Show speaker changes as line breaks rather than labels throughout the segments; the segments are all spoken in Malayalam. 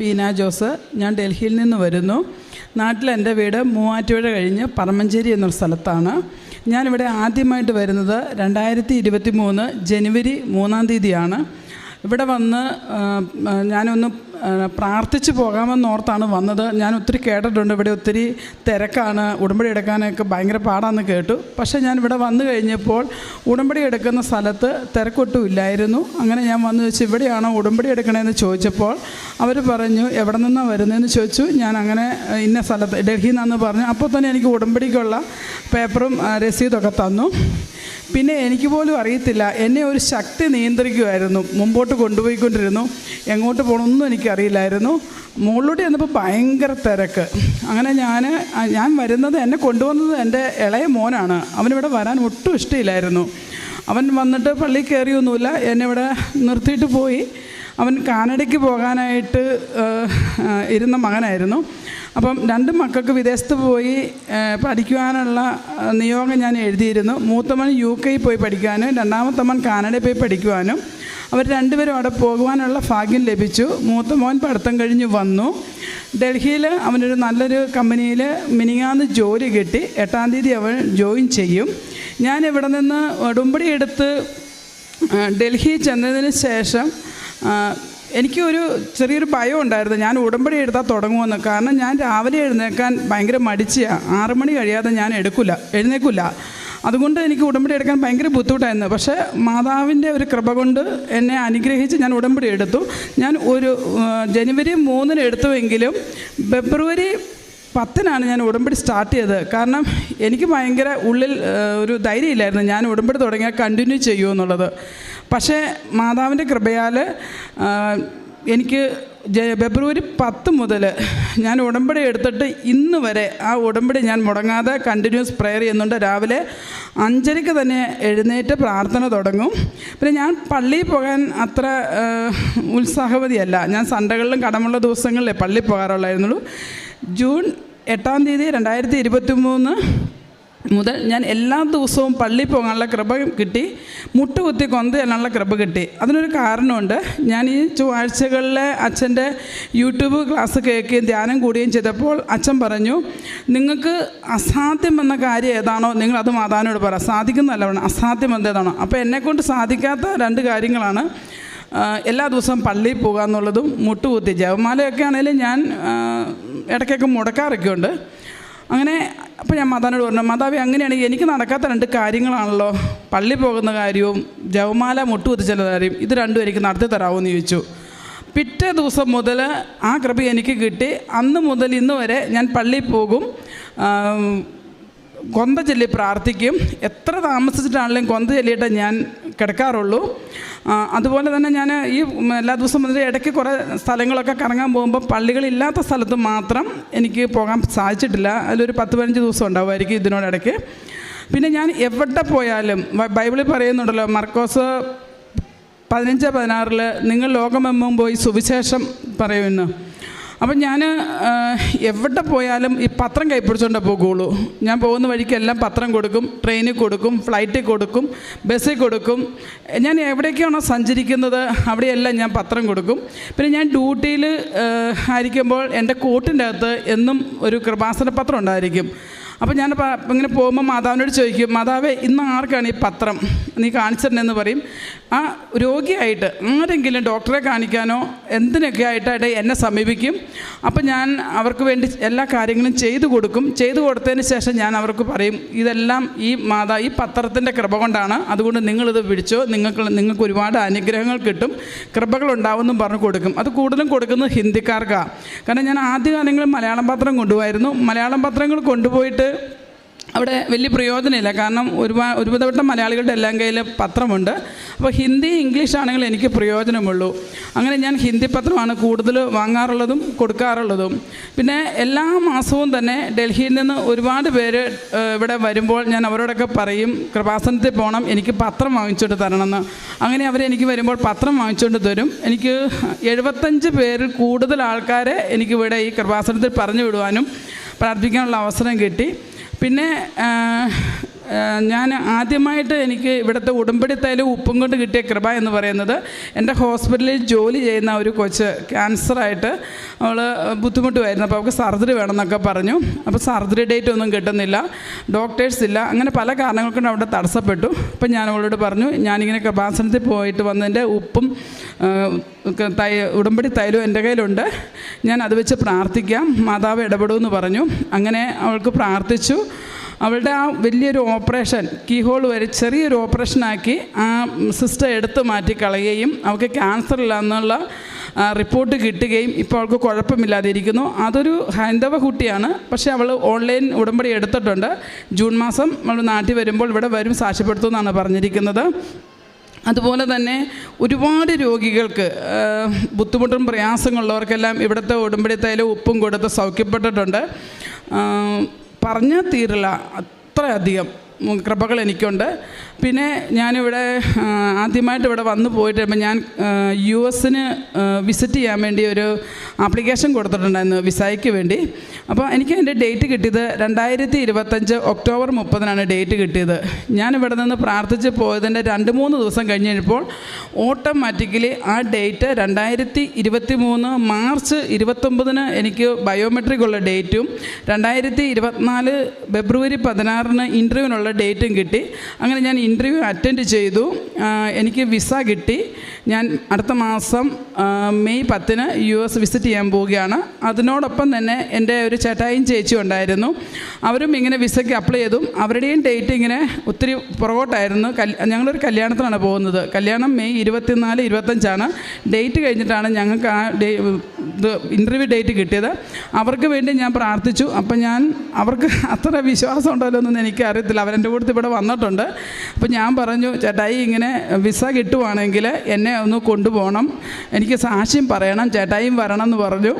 ബീന ജോസ് ഞാൻ ഡൽഹിയിൽ നിന്ന് വരുന്നു. നാട്ടിൽ എന്റെ വീട് മൂവാറ്റുപുഴ കഴിഞ്ഞ് പറമഞ്ചേരി എന്നൊരു സ്ഥലത്താണ്. ഞാനിവിടെ ആദ്യമായിട്ട് വരുന്നത് രണ്ടായിരത്തി ഇരുപത്തി മൂന്ന് ജനുവരി മൂന്നാം തീയതിയാണ്. ഇവിടെ വന്ന് ഞാനൊന്ന് പ്രാർത്ഥിച്ച് പോകാമെന്നോർത്താണ് വന്നത്. ഞാൻ ഒത്തിരി കേട്ടിട്ടുണ്ട്. ഇവിടെ ഒത്തിരി തിരക്കാണ്. ഉടമ്പടി എടുക്കാനൊക്കെ ഭയങ്കര പാടാന്ന് കേട്ടു. പക്ഷേ ഞാൻ ഇവിടെ വന്നു കഴിഞ്ഞപ്പോൾ ഉടമ്പടി എടുക്കുന്ന സ്ഥലത്ത് തിരക്കൊട്ടും ഇല്ലായിരുന്നു. അങ്ങനെ ഞാൻ വന്നു ചോദിച്ചു ഇവിടെയാണോ ഉടമ്പടി എടുക്കണമെന്ന് ചോദിച്ചപ്പോൾ അവർ പറഞ്ഞു എവിടെ നിന്നാണ് വരുന്നതെന്ന് ചോദിച്ചു. ഞാൻ അങ്ങനെ ഇന്ന സ്ഥലത്ത് ഡൽഹിയിൽ നിന്നാന്ന് പറഞ്ഞു. അപ്പോൾ തന്നെ എനിക്ക് ഉടമ്പടിക്കുള്ള പേപ്പറും രസീതൊക്കെ തന്നു. പിന്നെ എനിക്ക് പോലും അറിയത്തില്ല. എന്നെ ഒരു ശക്തി നിയന്ത്രിക്കുമായിരുന്നു. മുമ്പോട്ട് കൊണ്ടുപോയിക്കൊണ്ടിരുന്നു. എങ്ങോട്ട് പോകണമെന്നും എനിക്കറിയില്ലായിരുന്നു. മുകളിലൂടെ ചെന്നപ്പോൾ ഭയങ്കര തിരക്ക്. അങ്ങനെ ഞാൻ ഞാൻ വരുന്നത് എന്നെ കൊണ്ടുവന്നത് എന്റെ ഇളയ മോനാണ്. അവനിവിടെ വരാൻ ഒട്ടും ഇഷ്ടമില്ലായിരുന്നു. അവൻ വന്നിട്ട് പള്ളി കയറിയൊന്നുമില്ല. എന്നെ ഇവിടെ നിർത്തിയിട്ട് പോയി. അവൻ കാനഡയ്ക്ക് പോകാനായിട്ട് ഇരുന്ന മകനായിരുന്നു. അപ്പം രണ്ട് മക്കൾക്ക് വിദേശത്ത് പോയി പഠിക്കുവാനുള്ള നിയോഗം ഞാൻ എഴുതിയിരുന്നു. മൂത്തമൻ യു കെയിൽ പോയി പഠിക്കുവാനും രണ്ടാമത്തെ കാനഡയിൽ പോയി പഠിക്കുവാനും. അവർ രണ്ടുപേരും അവിടെ പോകുവാനുള്ള ഭാഗ്യം ലഭിച്ചു. മൂത്ത മോൻ പഠിത്തം കഴിഞ്ഞ് വന്നു. ഡൽഹിയിൽ അവനൊരു നല്ലൊരു കമ്പനിയിൽ മിനിങ്ങാന്ന് ജോലി കിട്ടി. എട്ടാം തീയതി അവൻ ജോയിൻ ചെയ്യും. ഞാൻ ഇവിടെ നിന്ന് ഉടുമ്പടി എടുത്ത് ഡൽഹി ചെന്നതിന് ശേഷം ആ, എനിക്കൊരു ചെറിയൊരു ഭയം ഉണ്ടായിരുന്നു. ഞാൻ ഉടമ്പടി എഴുതാൻ തുടങ്ങുമെന്ന്. കാരണം ഞാൻ രാവിലെ എഴുന്നേക്കാൻ ഭയങ്കര മടിച്ചാണ് ആറ് മണി കഴിയാതെ ഞാൻ എടുക്കില്ല എഴുന്നേക്കില്ല അതുകൊണ്ട് എനിക്ക് ഉടമ്പടി എടുക്കാൻ ഭയങ്കര ബുദ്ധിമുട്ടായിരുന്നു. പക്ഷേ മാതാവിന്റെ ഒരു കൃപ കൊണ്ട് എന്നെ അനുഗ്രഹിച്ച് ഞാൻ ഉടമ്പടി എടുത്തു. ഞാൻ ഒരു ജനുവരി മൂന്നിന് എടുത്തുവെങ്കിലും ഫെബ്രുവരി പത്തിനാണ് ഞാൻ ഉടമ്പടി സ്റ്റാർട്ട് ചെയ്തത്. കാരണം എനിക്ക് ഭയങ്കര ഉള്ളിൽ ഒരു ധൈര്യമില്ലായിരുന്നു. ഞാൻ ഉടമ്പടി തുടങ്ങിയാൽ കണ്ടിന്യൂ ചെയ്യുമെന്നുള്ളത്. പക്ഷേ മാതാവിന്റെ കൃപയാൽ എനിക്ക് ഫെബ്രുവരി പത്ത് മുതൽ ഞാൻ ഉടമ്പടി എടുത്തിട്ട് ഇന്ന് വരെ ആ ഉടമ്പടി ഞാൻ മുടങ്ങാതെ കണ്ടിന്യൂസ് പ്രെയർ ചെയ്യുന്നുണ്ട്. രാവിലെ അഞ്ചരയ്ക്ക് തന്നെ എഴുന്നേറ്റ് പ്രാർത്ഥന തുടങ്ങും. പിന്നെ ഞാൻ പള്ളിയിൽ പോകാൻ അത്ര ഉത്സാഹവതിയല്ല. ഞാൻ സൺഡകളിലും കടമുള്ള ദിവസങ്ങളിലേ പള്ളിയിൽ പോകാറുള്ളായിരുന്നുള്ളൂ. ജൂൺ എട്ടാം തീയതി രണ്ടായിരത്തി ഇരുപത്തി മൂന്ന് മുതൽ ഞാൻ എല്ലാ ദിവസവും പള്ളി പോകാനുള്ള കൃപ കിട്ടി മുട്ടുകുത്തി കൊന്ത് തരാനുള്ള കൃപ കിട്ടി. അതിനൊരു കാരണമുണ്ട്. ഞാൻ ഈ ചൊവ്വാഴ്ചകളിൽ അച്ഛന്റെ യൂട്യൂബ് ക്ലാസ് കേൾക്കുകയും ധ്യാനം കൂടുകയും ചെയ്തപ്പോൾ അച്ഛൻ പറഞ്ഞു നിങ്ങൾക്ക് അസാധ്യം എന്ന കാര്യം ഏതാണോ നിങ്ങൾ അത് മാതാവിനോട് പറ. സാധിക്കുന്നതല്ല വേണം അസാധ്യം എന്തേതാണോ അപ്പോൾ എന്നെക്കൊണ്ട് സാധിക്കാത്ത രണ്ട് കാര്യങ്ങളാണ്. എല്ലാ ദിവസവും പള്ളിയിൽ പോകുക എന്നുള്ളതും മുട്ടുകുത്തി ജവമാലയൊക്കെ ആണെങ്കിലും ഞാൻ ഇടയ്ക്കൊക്കെ മുടക്കാറൊക്കെ ഉണ്ട് അങ്ങനെ അപ്പോൾ ഞാൻ മാതാവിനോട് പറഞ്ഞു മാതാവി അങ്ങനെയാണെങ്കിൽ എനിക്ക് നടക്കാത്ത രണ്ട് കാര്യങ്ങളാണല്ലോ. പള്ളി പോകുന്ന കാര്യവും ജവമാല മുട്ടുകുത്തിച്ചുള്ള കാര്യം ഇത് രണ്ടും എനിക്ക് നടത്തി തരാമോ എന്ന് ചോദിച്ചു. പിറ്റേ ദിവസം മുതൽ ആ കൃപ എനിക്ക് കിട്ടി. അന്ന് മുതൽ ഇന്ന് വരെ ഞാൻ പള്ളിയിൽ പോകും. കൊന്ത ചൊല്ലി പ്രാർത്ഥിക്കും. എത്ര താമസിച്ചിട്ടാണെങ്കിലും കൊന്ത ചൊല്ലിയിട്ട് ഞാൻ കിടക്കാറുള്ളൂ. അതുപോലെ തന്നെ ഞാൻ ഈ എല്ലാ ദിവസവും മുതൽ ഇടയ്ക്ക് കുറേ സ്ഥലങ്ങളൊക്കെ കറങ്ങാൻ പോകുമ്പോൾ പള്ളികളില്ലാത്ത സ്ഥലത്ത് മാത്രം എനിക്ക് പോകാൻ സാധിച്ചിട്ടില്ല. അതിലൊരു പത്ത് പതിനഞ്ച് ദിവസം ഉണ്ടാവുമായിരിക്കും ഇതിനോടിടയ്ക്ക്. പിന്നെ ഞാൻ എവിടെ പോയാലും ബൈബിളിൽ പറയുന്നുണ്ടല്ലോ മർക്കോസ് പതിനഞ്ച് പതിനാറിൽ നിങ്ങൾ ലോകമെമ്പും പോയി സുവിശേഷം പറയുമെന്ന് അപ്പം ഞാൻ എവിടെ പോയാലും ഈ പത്രം കൈപ്പിടിച്ചുകൊണ്ടേ പോകുള്ളൂ ഞാൻ പോകുന്ന വഴിക്കെല്ലാം പത്രം കൊടുക്കും ട്രെയിനിൽ കൊടുക്കും ഫ്ലൈറ്റിൽ കൊടുക്കും ബസ്സിൽ കൊടുക്കും. ഞാൻ എവിടേക്കാണോ സഞ്ചരിക്കുന്നത് അവിടെയെല്ലാം ഞാൻ പത്രം കൊടുക്കും. പിന്നെ ഞാൻ ഡ്യൂട്ടിയിൽ ആയിരിക്കുമ്പോൾ എന്റെ കോട്ടിന്റെ അകത്ത് എന്നും ഒരു കൃപാസന പത്രം ഉണ്ടായിരിക്കും. അപ്പോൾ ഞാൻ ഇങ്ങനെ പോകുമ്പോൾ മാതാവിനോട് ചോദിക്കും മാതാവേ ഇന്ന് ആർക്കാണ് ഈ പത്രം? നീ കാണിച്ചിട്ടുണ്ടെന്ന് പറയും. ആ രോഗിയായിട്ട് ആരെങ്കിലും ഡോക്ടറെ കാണിക്കാനോ എന്തിനൊക്കെ ആയിട്ടായിട്ട് എന്നെ സമീപിക്കും. അപ്പോൾ ഞാൻ അവർക്ക് വേണ്ടി എല്ലാ കാര്യങ്ങളും ചെയ്തു കൊടുക്കും. ചെയ്തു കൊടുത്തതിന് ശേഷം ഞാൻ അവർക്ക് പറയും ഇതെല്ലാം ഈ മാതാ ഈ പത്രത്തിന്റെ കൃപ കൊണ്ടാണ്. അതുകൊണ്ട് നിങ്ങളിത് പിടിച്ചോ നിങ്ങൾക്ക് നിങ്ങൾക്ക് ഒരുപാട് അനുഗ്രഹങ്ങൾ കിട്ടും. കൃപകൾ ഉണ്ടാവുമെന്നും പറഞ്ഞ് കൊടുക്കും. അത് കൂടുതലും കൊടുക്കുന്നത് ഹിന്ദിക്കാർക്കാണ് കാരണം ഞാൻ ആദ്യകാലങ്ങളിൽ മലയാളം പത്രം കൊണ്ടുപോയിരുന്നു മലയാളം പത്രങ്ങൾ കൊണ്ടുപോയിട്ട് അവിടെ വലിയ പ്രയോജനമില്ല. കാരണം ഒരുപാട് വട്ടം മലയാളികളുടെ എല്ലാം കയ്യിൽ പത്രമുണ്ട്. അപ്പോൾ ഹിന്ദി ഇംഗ്ലീഷ് ആണെങ്കിൽ എനിക്ക് പ്രയോജനമുള്ളൂ. അങ്ങനെ ഞാൻ ഹിന്ദി പത്രമാണ് കൂടുതൽ വാങ്ങാറുള്ളതും കൊടുക്കാറുള്ളതും. പിന്നെ എല്ലാ മാസവും തന്നെ ഡൽഹിയിൽ നിന്ന് ഒരുപാട് പേര് ഇവിടെ വരുമ്പോൾ ഞാൻ അവരോടൊക്കെ പറയും കൃപാസനത്തിൽ പോകണം എനിക്ക് പത്രം വാങ്ങിച്ചുകൊണ്ട് തരണമെന്ന്. അങ്ങനെ അവരെനിക്ക് വരുമ്പോൾ പത്രം വാങ്ങിച്ചുകൊണ്ട് തരും. എനിക്ക് എഴുപത്തഞ്ച് പേരിൽ കൂടുതൽ ആൾക്കാരെ എനിക്ക് ഇവിടെ ഈ കൃപാസനത്തിൽ പറഞ്ഞു വിടുവാനും പ്രാർത്ഥിക്കാനുള്ള അവസരം കിട്ടി. പിന്നെ ഞാൻ ആദ്യമായിട്ട് എനിക്ക് ഇവിടുത്തെ ഉടമ്പടി തൈലും ഉപ്പും കൊണ്ട് കിട്ടിയ കൃപ എന്ന് പറയുന്നത് എന്റെ ഹോസ്പിറ്റലിൽ ജോലി ചെയ്യുന്ന ഒരു കൊച്ച് ക്യാൻസറായിട്ട് അവൾ ബുദ്ധിമുട്ടുമായിരുന്നു അപ്പോൾ അവൾക്ക് സർജറി വേണമെന്നൊക്കെ പറഞ്ഞു. അപ്പോൾ സർജറി ഡേറ്റ് ഒന്നും കിട്ടുന്നില്ല. ഡോക്ടേഴ്സ് ഇല്ല. അങ്ങനെ പല കാരണങ്ങൾ കൊണ്ട് അവിടെ തടസ്സപ്പെട്ടു. അപ്പം ഞാൻ അവളോട് പറഞ്ഞു ഞാനിങ്ങനെ കൃപാസനത്തിൽ പോയിട്ട് വന്നതിന്റെ ഉപ്പും തൈ ഉടമ്പടി തൈലും എന്റെ കയ്യിലുണ്ട്. ഞാൻ അത് വെച്ച് പ്രാർത്ഥിക്കാം. മാതാവ് ഇടപെടുമെന്ന് പറഞ്ഞു. അങ്ങനെ അവൾക്ക് പ്രാർത്ഥിച്ചു. അവളുടെ ആ വലിയൊരു ഓപ്പറേഷൻ കീഹോൾ വരെ ചെറിയൊരു ഓപ്പറേഷനാക്കി ആ സിസ്റ്റർ എടുത്ത് മാറ്റി കളയുകയും അവൾക്ക് ക്യാൻസർ ഇല്ല എന്നുള്ള റിപ്പോർട്ട് കിട്ടുകയും ഇപ്പോൾ അവൾക്ക് കുഴപ്പമില്ലാതിരിക്കുന്നു. അതൊരു ഹൈന്ദവ കുട്ടിയാണ്. പക്ഷേ അവൾ ഓൺലൈൻ ഉടമ്പടി എടുത്തിട്ടുണ്ട്. ജൂൺ മാസം അവൾ നാട്ടിൽ വരുമ്പോൾ ഇവിടെ വരും സാക്ഷ്യപ്പെടുത്തുമെന്നാണ് പറഞ്ഞിരിക്കുന്നത്. അതുപോലെ തന്നെ ഒരുപാട് രോഗികൾക്ക് ബുദ്ധിമുട്ടും പ്രയാസങ്ങളുള്ളവർക്കെല്ലാം ഇവിടുത്തെ ഉടമ്പടി തൈലം ഉപ്പും കൊടുത്ത് സൗഖ്യപ്പെട്ടിട്ടുണ്ട്. പറഞ്ഞാൽ തീരില്ല. അത്രയധികം. കൃപകൾ എനിക്കുണ്ട്. പിന്നെ ഞാനിവിടെ ആദ്യമായിട്ട് ഇവിടെ വന്നു പോയിട്ട് ഇപ്പം ഞാൻ യു എസിന് വിസിറ്റ് ചെയ്യാൻ വേണ്ടി ഒരു ആപ്ലിക്കേഷൻ കൊടുത്തിട്ടുണ്ടായിരുന്നു വിസയ്ക്ക് വേണ്ടി. അപ്പോൾ എനിക്ക് എന്റെ ഡേറ്റ് കിട്ടിയത് രണ്ടായിരത്തി ഇരുപത്തഞ്ച് ഒക്ടോബർ മുപ്പതിനാണ് ഡേറ്റ് കിട്ടിയത്. ഞാൻ ഇവിടെ നിന്ന് പ്രാർത്ഥിച്ച് പോയതിന്റെ രണ്ട് മൂന്ന് ദിവസം കഴിഞ്ഞപ്പോൾ ഓട്ടോമാറ്റിക്കലി ആ ഡേറ്റ് രണ്ടായിരത്തി ഇരുപത്തി മൂന്ന് മാർച്ച് ഇരുപത്തൊമ്പതിന് എനിക്ക് ബയോമെട്രിക് ഉള്ള ഡേറ്റും രണ്ടായിരത്തി ഇരുപത്തിനാല് ഫെബ്രുവരി പതിനാറിന് ഇന്റർവ്യൂവിനുള്ള ഡേറ്റും കിട്ടി. അങ്ങനെ ഞാൻ ഇന്റർവ്യൂ അറ്റൻഡ് ചെയ്തു. എനിക്ക് വിസ കിട്ടി. ഞാൻ അടുത്ത മാസം മെയ് പത്തിന് യു എസ് വിസിറ്റ് ചെയ്യാൻ പോവുകയാണ്. അതിനോടൊപ്പം തന്നെ എന്റെ ഒരു ചേട്ടായും ചേച്ചി ഉണ്ടായിരുന്നു. അവരും ഇങ്ങനെ വിസയ്ക്ക് അപ്ലൈ ചെയ്തു. അവരുടെയും ഡേറ്റ് ഇങ്ങനെ ഒത്തിരി പുറകോട്ടായിരുന്നു. ഞങ്ങളൊരു കല്യാണത്തിനാണ് പോകുന്നത്. കല്യാണം മെയ് ഇരുപത്തിനാല് ഇരുപത്തഞ്ചാണ്. ഡേറ്റ് കഴിഞ്ഞിട്ടാണ് ഞങ്ങൾക്ക് ആ ഡേ ഇത് ഇന്റർവ്യൂ ഡേറ്റ് കിട്ടിയത്. അവർക്ക് വേണ്ടി ഞാൻ പ്രാർത്ഥിച്ചു. അപ്പം ഞാൻ അവർക്ക് അത്ര വിശ്വാസം ഉണ്ടല്ലോ എന്നൊന്നും എനിക്ക് അറിയത്തില്ല അവരെന്റെ കൂടെ ഇവിടെ വന്നിട്ടുണ്ട്. അപ്പോൾ ഞാൻ പറഞ്ഞു ചേട്ടായി ഇങ്ങനെ വിസ കിട്ടുവാണെങ്കിൽ എന്നെ ഒന്ന് കൊണ്ടുപോകണം. എനിക്ക് സാക്ഷ്യം പറയണം ചേട്ടായിയും വരണം എന്ന് പറഞ്ഞു.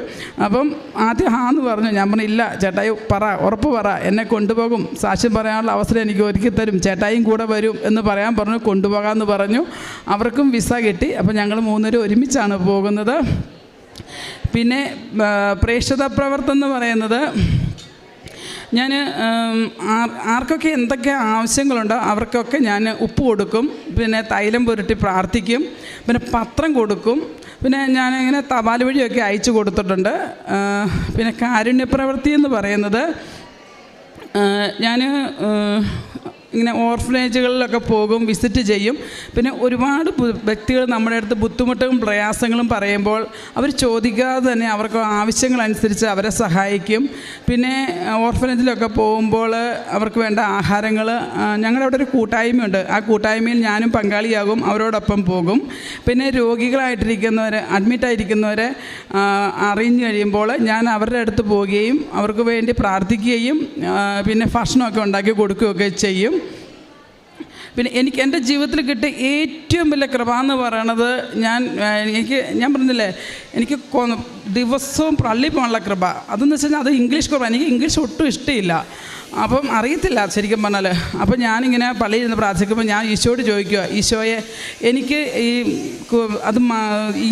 അപ്പം ആദ്യം ഹാ എന്ന് പറഞ്ഞു. ഞാൻ പറഞ്ഞു ഇല്ല ചേട്ടായി പറ ഉറപ്പ് പറ. എന്നെ കൊണ്ടുപോകും. സാക്ഷ്യം പറയാനുള്ള അവസരം എനിക്ക് ഒരുക്കി തരും. ചേട്ടായിയും കൂടെ വരും എന്ന് പറയാൻ പറഞ്ഞു കൊണ്ടുപോകാമെന്ന് പറഞ്ഞു. അവർക്കും വിസ കിട്ടി. അപ്പം ഞങ്ങൾ മൂന്നുപേരും ഒരുമിച്ചാണ് പോകുന്നത്. പിന്നെ പ്രേക്ഷിത പ്രവർത്തനം എന്ന് പറയുന്നത് ഞാൻ ആർക്കൊക്കെ എന്തൊക്കെ ആവശ്യങ്ങളുണ്ടോ അവർക്കൊക്കെ ഞാൻ ഉപ്പ് കൊടുക്കും പിന്നെ തൈലം പുരട്ടി പ്രാർത്ഥിക്കും പിന്നെ പത്രം കൊടുക്കും പിന്നെ ഞാനിങ്ങനെ തപാൽ വഴിയൊക്കെ അയച്ചു കൊടുത്തിട്ടുണ്ട്. പിന്നെ കാരുണ്യപ്രവൃത്തി എന്ന് പറയുന്നത് ഞാൻ ഇങ്ങനെ ഓർഫനേജുകളിലൊക്കെ പോകും വിസിറ്റ് ചെയ്യും. പിന്നെ ഒരുപാട് വ്യക്തികൾ നമ്മുടെ അടുത്ത് ബുദ്ധിമുട്ടും പ്രയാസങ്ങളും പറയുമ്പോൾ അവർ ചോദിക്കാതെ തന്നെ അവർക്ക് ആവശ്യങ്ങളനുസരിച്ച് അവരെ സഹായിക്കും. പിന്നെ ഓർഫനേജിലൊക്കെ പോകുമ്പോൾ അവർക്ക് വേണ്ട ആഹാരങ്ങൾ ഞങ്ങളുടെ അവിടെ ഒരു കൂട്ടായ്മയുണ്ട്. ആ കൂട്ടായ്മയിൽ ഞാനും പങ്കാളിയാകും അവരോടൊപ്പം പോകും. പിന്നെ രോഗികളായിട്ടിരിക്കുന്നവർ അഡ്മിറ്റായിരിക്കുന്നവരെ അറിഞ്ഞു കഴിയുമ്പോൾ ഞാൻ അവരുടെ അടുത്ത് പോവുകയും അവർക്ക് വേണ്ടി പ്രാർത്ഥിക്കുകയും പിന്നെ ഭക്ഷണമൊക്കെ ഉണ്ടാക്കി കൊടുക്കുകയൊക്കെ ചെയ്യും. പിന്നെ എനിക്ക് എന്റെ ജീവിതത്തിൽ കിട്ടിയ ഏറ്റവും വലിയ കൃപ എന്ന് പറയണത് ഞാൻ എനിക്ക് ഞാൻ പറഞ്ഞില്ലേ എനിക്ക് ദിവസവും പള്ളി പോകാനുള്ള കൃപ. അതെന്ന് വെച്ച് കഴിഞ്ഞാൽ അത് ഇംഗ്ലീഷ് കൃപ. എനിക്ക് ഇംഗ്ലീഷ് ഒട്ടും ഇഷ്ടമില്ല. അപ്പം അറിയത്തില്ല ശരിക്കും പറഞ്ഞാൽ. അപ്പം ഞാനിങ്ങനെ പള്ളിയിൽ ഇരുന്ന് പ്രാർത്ഥിക്കുമ്പോൾ ഞാൻ ഈശോയോട് ചോദിക്കുക ഈശോയെ എനിക്ക് ഈ അത്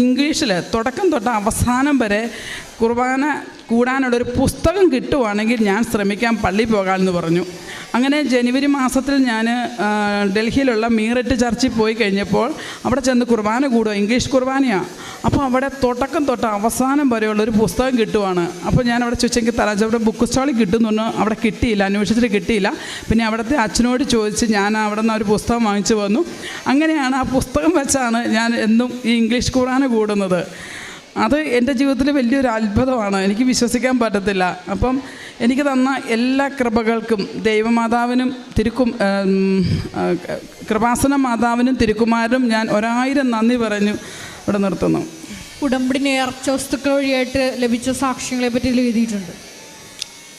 ഇംഗ്ലീഷിൽ തുടക്കം തൊട്ട് അവസാനം വരെ കുർബാന കൂടാനുള്ളൊരു പുസ്തകം കിട്ടുവാണെങ്കിൽ ഞാൻ ശ്രമിക്കാം പള്ളി പോകാമെന്ന് പറഞ്ഞു. അങ്ങനെ ജനുവരി മാസത്തിൽ ഞാൻ ഡൽഹിയിലുള്ള മീററ്റ് ചർച്ചിൽ പോയി കഴിഞ്ഞപ്പോൾ അവിടെ ചെന്ന് കുർബാന കൂടുക ഇംഗ്ലീഷ് കുർബാനയാണ് അപ്പോൾ അവിടെ തുടക്കം തൊട്ട് അവസാനം വരെയുള്ള ഒരു പുസ്തകം കിട്ടുവാണ്. അപ്പോൾ ഞാൻ അവിടെ ചോദിച്ചെങ്കിൽ തലച്ചവിടെ ബുക്ക് സ്റ്റാളിൽ കിട്ടുന്നു അവിടെ കിട്ടിയില്ല അന്വേഷിച്ചിട്ട് കിട്ടിയില്ല. പിന്നെ അവിടുത്തെ അച്ഛനോട് ചോദിച്ച് ഞാൻ അവിടെ നിന്ന് ഒരു പുസ്തകം വാങ്ങിച്ചു വന്നു. അങ്ങനെയാണ് ആ പുസ്തകം വെച്ചാണ് ഞാൻ എന്നും ഈ ഇംഗ്ലീഷ് കുർബാന കൂടുന്നത്. അത് എന്റെ ജീവിതത്തിൽ വലിയൊരു അത്ഭുതമാണ്. എനിക്ക് വിശ്വസിക്കാൻ പറ്റത്തില്ല. അപ്പം എനിക്ക് തന്ന എല്ലാ കൃപകൾക്കും ദൈവമാതാവിനും തിരുക്കും കൃപാസന മാതാവിനും തിരുക്കുമാരും ഞാൻ ഒരായിരം നന്ദി പറഞ്ഞു. ഇവിടെ നിർത്തുന്നു.
ഉടമ്പടി നേർച്ച വസ്തുക്കൾ വഴിയായിട്ട് ലഭിച്ച സാക്ഷ്യങ്ങളെ പറ്റി എഴുതിയിട്ടുണ്ട്.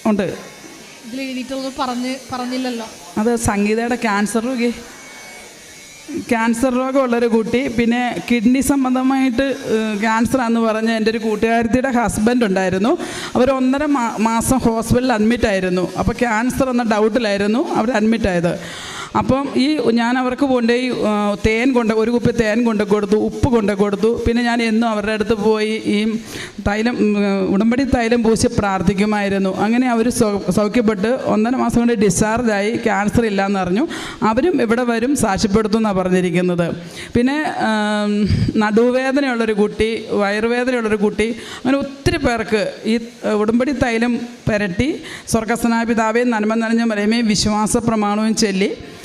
ഉണ്ട്.
ഇതിൽ എഴുതിയിട്ടുള്ളത് പറഞ്ഞ് പറഞ്ഞില്ലല്ലോ.
അത് സംഗീതയുടെ ക്യാൻസർ രോഗി. ക്യാൻസർ രോഗമുള്ളൊരു കുട്ടി പിന്നെ കിഡ്നി സംബന്ധമായിട്ട് ക്യാൻസറാന്ന് പറഞ്ഞ് എന്റെ ഒരു കൂട്ടുകാരത്തിയുടെ ഹസ്ബൻഡ് ഉണ്ടായിരുന്നു. അവർ ഒന്നര മാസം ഹോസ്പിറ്റലിൽ അഡ്മിറ്റ് ആയിരുന്നു. അപ്പോൾ ക്യാൻസർ എന്ന ഡൗട്ടിലായിരുന്നു അവർ അഡ്മിറ്റ് ആയത്. അപ്പം ഈ ഞാൻ അവർക്ക് കൊണ്ടുപോയി തേൻ കൊണ്ട് ഒരു കുപ്പി തേൻ കൊണ്ട് കൊടുത്തു ഉപ്പ് കൊണ്ട് കൊടുത്തു. പിന്നെ ഞാൻ എന്നും അവരുടെ അടുത്ത് പോയി ഈ തൈലം ഉടമ്പടി തൈലം പൂശി പ്രാർത്ഥിക്കുമായിരുന്നു. അങ്ങനെ അവർ സൗഖ്യപ്പെട്ട് ഒന്നര മാസം കൊണ്ട് ഡിസ്ചാർജായി ക്യാൻസർ ഇല്ലയെന്ന് അറിഞ്ഞു. അവരും ഇവിടെ വരും സാക്ഷ്യപ്പെടുത്തും എന്നാണ് പറഞ്ഞിരിക്കുന്നത്. പിന്നെ നടുവേദനയുള്ളൊരു കുട്ടി വയറുവേദനയുള്ളൊരു കുട്ടി അങ്ങനെ ഒത്തിരി പേർക്ക് ഈ ഉടമ്പടി തൈലം പുരട്ടി സ്വർഗസ്നാപിതാവേയും നന്മ നിറഞ്ഞ മലയമേയും വിശ്വാസ പ്രമാണവും ചൊല്ലി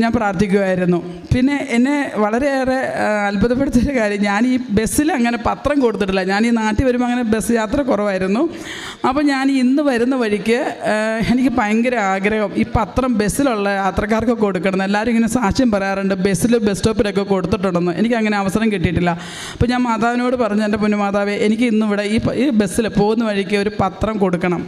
ഞാൻ പ്രാർത്ഥിക്കുമായിരുന്നു പിന്നെ എന്നെ വളരെയേറെ അത്ഭുതപ്പെടുത്തിയൊരു കാര്യം. ഞാൻ ഈ ബസ്സിൽ അങ്ങനെ പത്രം കൊടുത്തിട്ടില്ല. ഞാൻ ഈ നാട്ടിൽ വരുമ്പോൾ അങ്ങനെ ബസ് യാത്ര കുറവായിരുന്നു. അപ്പോൾ ഞാൻ ഇന്ന് വരുന്ന വഴിക്ക് എനിക്ക് ഭയങ്കര ആഗ്രഹം ഈ പത്രം ബസ്സിലുള്ള യാത്രക്കാർക്ക് കൊടുക്കണം. എല്ലാവരും ഇങ്ങനെ സാക്ഷ്യം പറയാറുണ്ട് ബസ്സിൽ ബസ് സ്റ്റോപ്പിലൊക്കെ കൊടുത്തിട്ടുണ്ടെന്ന്. എനിക്ക് അങ്ങനെ അവസരം കിട്ടിയിട്ടില്ല. അപ്പോൾ ഞാൻ മാതാവിനോട് പറഞ്ഞു എന്റെ പൊന്നു മാതാവേ എനിക്ക് ഇന്ന് ഇവിടെ ഈ ഈ ബസ്സിൽ പോകുന്ന വഴിക്ക് ഒരു പത്രം കൊടുക്കണം.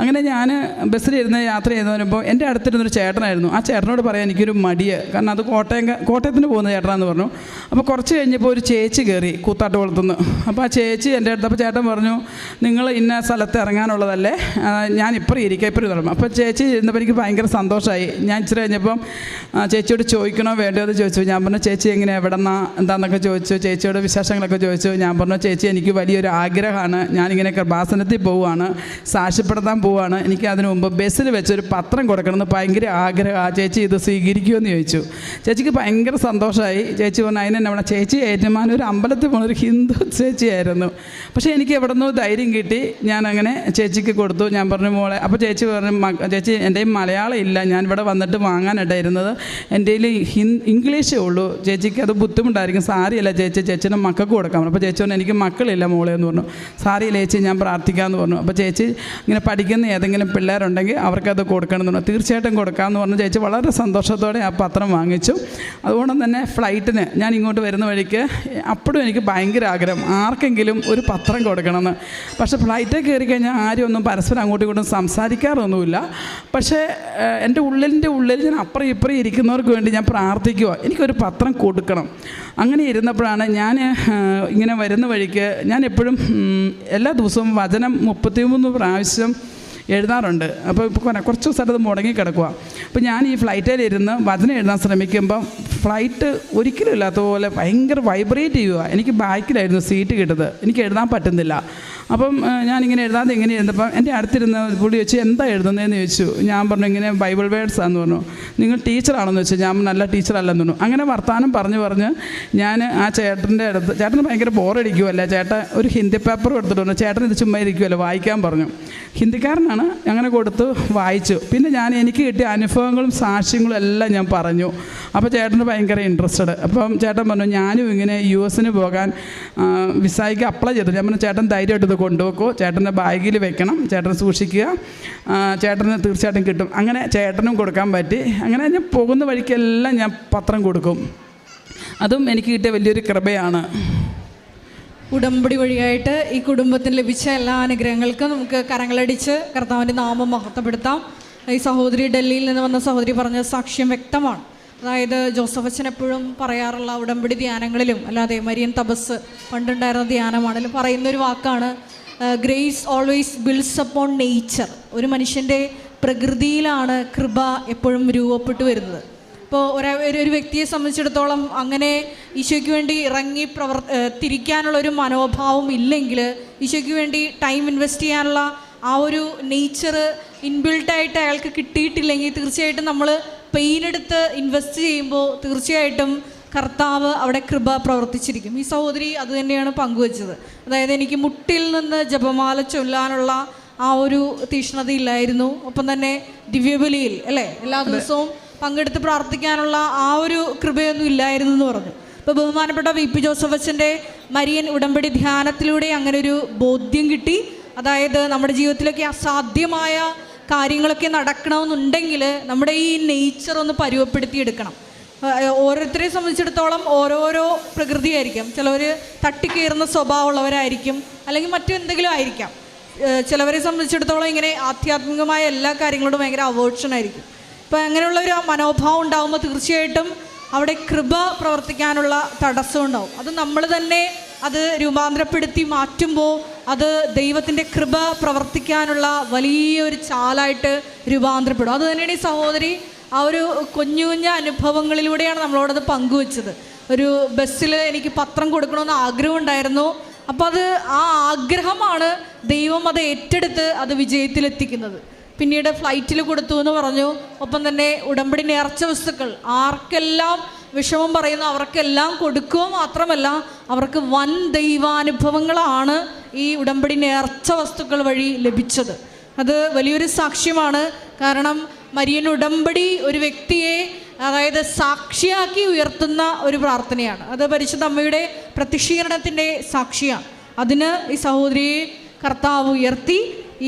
അങ്ങനെ ഞാൻ ബസ്സിലിരുന്ന് യാത്ര ചെയ്ത് വരുമ്പോൾ എന്റെ അടുത്തിരുന്നൊരു ചേട്ടനായിരുന്നു. ആ ചേട്ടനോട് പറയാൻ എനിക്കൊരു മടിയ്. കാരണം അത് കോട്ടയം കോട്ടയത്തിന് പോകുന്ന ചേട്ടനാന്ന് പറഞ്ഞു. അപ്പോൾ കുറച്ച് കഴിഞ്ഞപ്പോൾ ഒരു ചേച്ചി കയറി കൂത്താട്ട് കൊളുത്തുനിന്ന് അപ്പോൾ ആ ചേച്ചി എന്റെ അടുത്ത് അപ്പോൾ ചേട്ടൻ പറഞ്ഞു നിങ്ങൾ ഇന്ന സ്ഥലത്ത് ഇറങ്ങാനുള്ളതല്ലേ? ഞാൻ ഇപ്പം ഇരിക്കാം ഇപ്പം തുടങ്ങും അപ്പോൾ ചേച്ചി ഇരുന്നപ്പോൾ എനിക്ക് ഭയങ്കര സന്തോഷമായി ഞാൻ ഇച്ചിരി കഴിഞ്ഞപ്പം ചേച്ചിയോട് ചോദിക്കണോ വേണ്ടോ എന്ന് ചോദിച്ചു. ഞാൻ പറഞ്ഞു ചേച്ചി എങ്ങനെ എവിടെ നിന്നാ എന്താണെന്നൊക്കെ ചോദിച്ചു. ചേച്ചിയോട് വിശേഷങ്ങളൊക്കെ ചോദിച്ചു. ഞാൻ പറഞ്ഞു ചേച്ചി എനിക്ക് വലിയൊരു ആഗ്രഹമാണ് ഞാനിങ്ങനെ കൃപാസനത്തിൽ പോവുകയാണ്. സാക്ഷ്യപ്പെടുത്താൻ പോവുകയാണ്. എനിക്ക് അതിനു മുമ്പ് ബസ്സിൽ വെച്ചൊരു പത്രം കൊടുക്കണമെന്ന് ഭയങ്കര ആഗ്രഹം. ആ ചേച്ചി ഇത് സ്വീകരിക്കുമെന്ന് ചോദിച്ചു. ചേച്ചിക്ക് ഭയങ്കര സന്തോഷമായി. ചേച്ചി പറഞ്ഞു അതിന് നമ്മളെ ചേച്ചി ഏറ്റുമാൻ ഒരു അമ്പലത്തിൽ പോകുന്ന ഒരു ഹിന്ദു ചേച്ചിയായിരുന്നു. പക്ഷേ എനിക്ക് എവിടെ നിന്നോ ധൈര്യം കിട്ടി. ഞാൻ അങ്ങനെ ചേച്ചിക്ക് കൊടുത്തു. ഞാൻ പറഞ്ഞു മോളെ അപ്പോൾ ചേച്ചി പറഞ്ഞു "മ- ചേച്ചി എന്റെ മലയാളം ഇല്ല. ഞാൻ ഇവിടെ വന്നിട്ട് വാങ്ങാനായിട്ടായിരുന്നത് എന്റെ ഹിൻ ഇംഗ്ലീഷേ ഉള്ളൂ. ചേച്ചിക്ക് അത് ബുദ്ധിമുട്ടായിരിക്കും. സാരിയല്ല ചേച്ചി ചേച്ചിന്റെ മക്കൾക്ക് കൊടുക്കാം അപ്പോൾ ചേച്ചി പറഞ്ഞു എനിക്ക് മക്കളില്ല മോളെ എന്ന് പറഞ്ഞു. സാരിയില്ല ചേച്ചി ഞാൻ പ്രാർത്ഥിക്കാമെന്ന് പറഞ്ഞു. അപ്പോൾ ചേച്ചി ഇങ്ങനെ പഠിക്കുന്ന ഏതെങ്കിലും പിള്ളേരുണ്ടെങ്കിൽ അവർക്കത് കൊടുക്കണം എന്ന് പറഞ്ഞു. തീർച്ചയായിട്ടും കൊടുക്കാമെന്ന് പറഞ്ഞു. ചേച്ചി വളരെ സന്തോഷത്തോടെ ആ പത്രം വാങ്ങിച്ചു. അതുകൊണ്ട് തന്നെ ഫ്ലൈറ്റിന് ഞാൻ ഇങ്ങോട്ട് വരുന്ന വഴിക്ക് അപ്പോഴും എനിക്ക് ഭയങ്കര ആഗ്രഹം ആർക്കെങ്കിലും ഒരു പത്രം കൊടുക്കണമെന്ന്. പക്ഷേ ഫ്ലൈറ്റിൽ കയറി കഴിഞ്ഞാൽ ആരും ഒന്നും പരസ്പരം അങ്ങോട്ടും ഇങ്ങോട്ടും സംസാരിക്കാറൊന്നുമില്ല. പക്ഷേ എന്റെ ഉള്ളിന്റെ ഉള്ളിൽ ഞാൻ അപ്പുറം ഇപ്പുറം ഇരിക്കുന്നവർക്ക് വേണ്ടി ഞാൻ പ്രാർത്ഥിക്കുക എനിക്കൊരു പത്രം കൊടുക്കണം. അങ്ങനെ ഇരുന്നപ്പോഴാണ് ഞാൻ ഇങ്ങനെ വരുന്ന വഴിക്ക് ഞാൻ എപ്പോഴും എല്ലാ ദിവസവും വചനം മുപ്പത്തിമൂന്ന് പ്രാവശ്യം എഴുതാറുണ്ട്. അപ്പോൾ ഇപ്പോൾ കുറേ കുറച്ച് സ്ഥലത്ത് മുടങ്ങി കിടക്കുക അപ്പോൾ ഞാൻ ഈ ഫ്ലൈറ്റിൽ ഫ്ലൈറ്റിലിരുന്ന് വചനം എഴുതാൻ ശ്രമിക്കുമ്പം ഫ്ലൈറ്റ് ഒരിക്കലും ഇല്ലാത്ത പോലെ ഭയങ്കര വൈബ്രേറ്റ് ചെയ്യുക എനിക്ക് ബാക്കിലായിരുന്നു സീറ്റ് കിട്ടത് എനിക്ക് എഴുതാൻ പറ്റുന്നില്ല. അപ്പം ഞാനിങ്ങനെ എഴുതാതെ ഇങ്ങനെ എഴുതപ്പം എന്റെ അടുത്തിരുന്ന പുള്ളി ചോദിച്ചു എന്താ എഴുതുന്നതെന്ന് ചോദിച്ചു. ഞാൻ പറഞ്ഞു ഇങ്ങനെ ബൈബിൾ വേർഡ്സ് ആണെന്ന് പറഞ്ഞു. നിങ്ങൾ ടീച്ചറാണെന്ന് വെച്ചു ഞാൻ നല്ല ടീച്ചറല്ലെന്ന് പറഞ്ഞു. അങ്ങനെ വർത്തമാനം പറഞ്ഞു പറഞ്ഞ് ഞാൻ ആ ചേട്ടന്റെ അടുത്ത് ചേട്ടന് ഭയങ്കര ബോറടിക്കുമല്ലേ ചേട്ടൻ ഒരു ഹിന്ദി പേപ്പർ എടുത്തിട്ട് പറഞ്ഞു ചേട്ടൻ ഇത് ചുമ്മാ ഇരിക്കുമല്ലോ വായിക്കാൻ പറഞ്ഞു. ഹിന്ദിക്കാരനാണ് അങ്ങനെ കൊടുത്ത് വായിച്ചു. പിന്നെ ഞാൻ എനിക്ക് കിട്ടിയ അനുഭവങ്ങളും സാക്ഷ്യങ്ങളും എല്ലാം ഞാൻ പറഞ്ഞു. അപ്പോൾ ചേട്ടന് ഭയങ്കര ഇൻട്രസ്റ്റഡ് അപ്പം ചേട്ടൻ പറഞ്ഞു ഞാനും ഇങ്ങനെ യു എസിന് പോകാൻ വിസായിക്ക് അപ്ലൈ ചെയ്തു. ഞാൻ പറഞ്ഞു ചേട്ടൻ ധൈര്യമായിട്ട് കൊണ്ടുപോക്കോ ചേട്ടന്റെ ബാഗിൽ വെക്കണം. ചേട്ടൻ സൂക്ഷിക്കുക. ചേട്ടന് തീർച്ചയായിട്ടും കിട്ടും. അങ്ങനെ ചേട്ടനും കൊടുക്കാൻ പറ്റി. അങ്ങനെ ഞാൻ പോകുന്ന വഴിക്കെല്ലാം ഞാൻ പത്രം കൊടുക്കും. അതും എനിക്ക് കിട്ടിയ വലിയൊരു കൃപയാണ്.
ഉടമ്പടി വഴിയായിട്ട് ഈ കുടുംബത്തിന് ലഭിച്ച എല്ലാ അനുഗ്രഹങ്ങൾക്കും നമുക്ക് കരങ്ങളടിച്ച് കർത്താവിന്റെ നാമം മഹത്വപ്പെടുത്താം. ഈ സഹോദരി ഡൽഹിയിൽ നിന്ന് വന്ന സഹോദരി പറഞ്ഞ സാക്ഷ്യം വ്യക്തമാണ്. അതായത് ജോസഫ് അച്ഛൻ എപ്പോഴും പറയാറുള്ള ഉടമ്പടി ധ്യാനങ്ങളിലും അല്ലാതെ മരിയൻ തപസ് പണ്ടുണ്ടായിരുന്ന ധ്യാനമാണെങ്കിലും പറയുന്ന ഒരു വാക്കാണ് grace always builds upon nature ഒരു മനുഷ്യന്റെ പ്രകൃതിയിലാണ് കൃപ എപ്പോഴും രൂപപ്പെട്ടു വരുന്നത്. ഇപ്പോൾ ഒരാ ഒരു വ്യക്തിയെ സംബന്ധിച്ചിടത്തോളം അങ്ങനെ ഈശോയ്ക്ക് വേണ്ടി ഇറങ്ങി പ്രവർ തിരിക്കാനുള്ള ഒരു മനോഭാവം ഇല്ലെങ്കിൽ ഈശോയ്ക്ക് വേണ്ടി ടൈം ഇൻവെസ്റ്റ് ചെയ്യാനുള്ള ആ ഒരു നേച്ചർ ഇൻബിൽട്ടായിട്ട് അയാൾക്ക് കിട്ടിയിട്ടില്ലെങ്കിൽ തീർച്ചയായിട്ടും നമ്മൾ പെയിൻ എടുത്ത് ഇൻവെസ്റ്റ് ചെയ്യുമ്പോൾ തീർച്ചയായിട്ടും കർത്താവ് അവിടെ കൃപ പ്രവർത്തിച്ചിരിക്കും. ഈ സഹോദരി അത് തന്നെയാണ് പങ്കുവച്ചത്. അതായത് എനിക്ക് മുട്ടിൽ നിന്ന് ജപമാല ചൊല്ലാനുള്ള ആ ഒരു തീഷ്ണത ഇല്ലായിരുന്നു ഒപ്പം തന്നെ ദിവ്യബലിയിൽ അല്ലേ? എല്ലാ ദിവസവും പങ്കെടുത്ത് പ്രാർത്ഥിക്കാനുള്ള ആ ഒരു കൃപയൊന്നും ഇല്ലായിരുന്നു എന്ന് പറഞ്ഞു. ഇപ്പോൾ ബഹുമാനപ്പെട്ട വി പി ജോസഫ് അച്ഛന്റെ മരിയൻ ഉടമ്പടി ധ്യാനത്തിലൂടെ അങ്ങനെ ഒരു ബോധ്യം കിട്ടി. അതായത് നമ്മുടെ ജീവിതത്തിലൊക്കെ അസാധ്യമായ കാര്യങ്ങളൊക്കെ നടക്കണമെന്നുണ്ടെങ്കിൽ നമ്മുടെ ഈ നേച്ചർ ഒന്ന് പരുവപ്പെടുത്തിയെടുക്കണം. എടുക്കണം ഓരോരുത്തരെ സംബന്ധിച്ചിടത്തോളം ഓരോരോ പ്രകൃതിയായിരിക്കും. ചിലവർ തട്ടിക്കയറുന്ന സ്വഭാവമുള്ളവരായിരിക്കും. അല്ലെങ്കിൽ മറ്റെന്തെങ്കിലും ആയിരിക്കാം. ചിലവരെ സംബന്ധിച്ചിടത്തോളം ഇങ്ങനെ ആധ്യാത്മികമായ എല്ലാ കാര്യങ്ങളോടും ഭയങ്കര അവേർഷൻ ആയിരിക്കും. അപ്പോൾ അങ്ങനെയുള്ള ഒരു മനോഭാവം ഉണ്ടാകുമ്പോൾ തീർച്ചയായിട്ടും അവിടെ കൃപ പ്രവർത്തിക്കാനുള്ള തടസ്സം ഉണ്ടാവും അത് നമ്മൾ തന്നെ അത് രൂപാന്തരപ്പെടുത്തി മാറ്റുമ്പോൾ അത് ദൈവത്തിന്റെ കൃപ പ്രവർത്തിക്കാനുള്ള വലിയൊരു ചാലായിട്ട് രൂപാന്തരപ്പെടും. അത് തന്നെയാണ് ഈ സഹോദരി ആ ഒരു കുഞ്ഞു കുഞ്ഞ അനുഭവങ്ങളിലൂടെയാണ് നമ്മളോടത് പങ്കുവെച്ചത്. ഒരു ബസ്സിൽ എനിക്ക് പത്രം കൊടുക്കണമെന്ന് ആഗ്രഹം ഉണ്ടായിരുന്നു അപ്പോൾ അത് ആ ആഗ്രഹമാണ് ദൈവം അത് ഏറ്റെടുത്ത് അത് വിജയത്തിലെത്തിക്കുന്നത്. പിന്നീട് ഫ്ലൈറ്റിൽ കൊടുത്തു എന്ന് പറഞ്ഞു. ഒപ്പം തന്നെ ഉടമ്പടി നേർച്ച വസ്തുക്കൾ ആർക്കെല്ലാം വിഷമം പറയുന്ന അവർക്കെല്ലാം കൊടുക്കുക മാത്രമല്ല അവർക്ക് വൻ ദൈവാനുഭവങ്ങളാണ് ഈ ഉടമ്പടി നേർച്ച വസ്തുക്കൾ വഴി ലഭിച്ചത്. അത് വലിയൊരു സാക്ഷ്യമാണ്. കാരണം മരിയൻ ഉടമ്പടി ഒരു വ്യക്തിയെ അതായത് സാക്ഷിയാക്കി ഉയർത്തുന്ന ഒരു പ്രാർത്ഥനയാണ്. അത് പരിശുദ്ധ അമ്മയുടെ പ്രത്യക്ഷീകരണത്തിന്റെ സാക്ഷിയാണ്. അതിന് ഈ സഹോദരിയെ കർത്താവ് ഉയർത്തി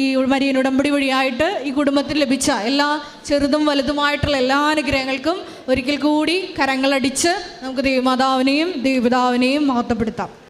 ഈ മരിയൻ ഉടമ്പടി വഴിയായിട്ട് ഈ കുടുംബത്തിൽ ലഭിച്ച എല്ലാ ചെറുതും വലുതുമായിട്ടുള്ള എല്ലാ അനുഗ്രഹങ്ങൾക്കും ഒരിക്കൽ കൂടി കരങ്ങളടിച്ച് നമുക്ക് ദൈവമാതാവിനെയും ദൈവപിതാവിനെയും മഹത്വപ്പെടുത്താം.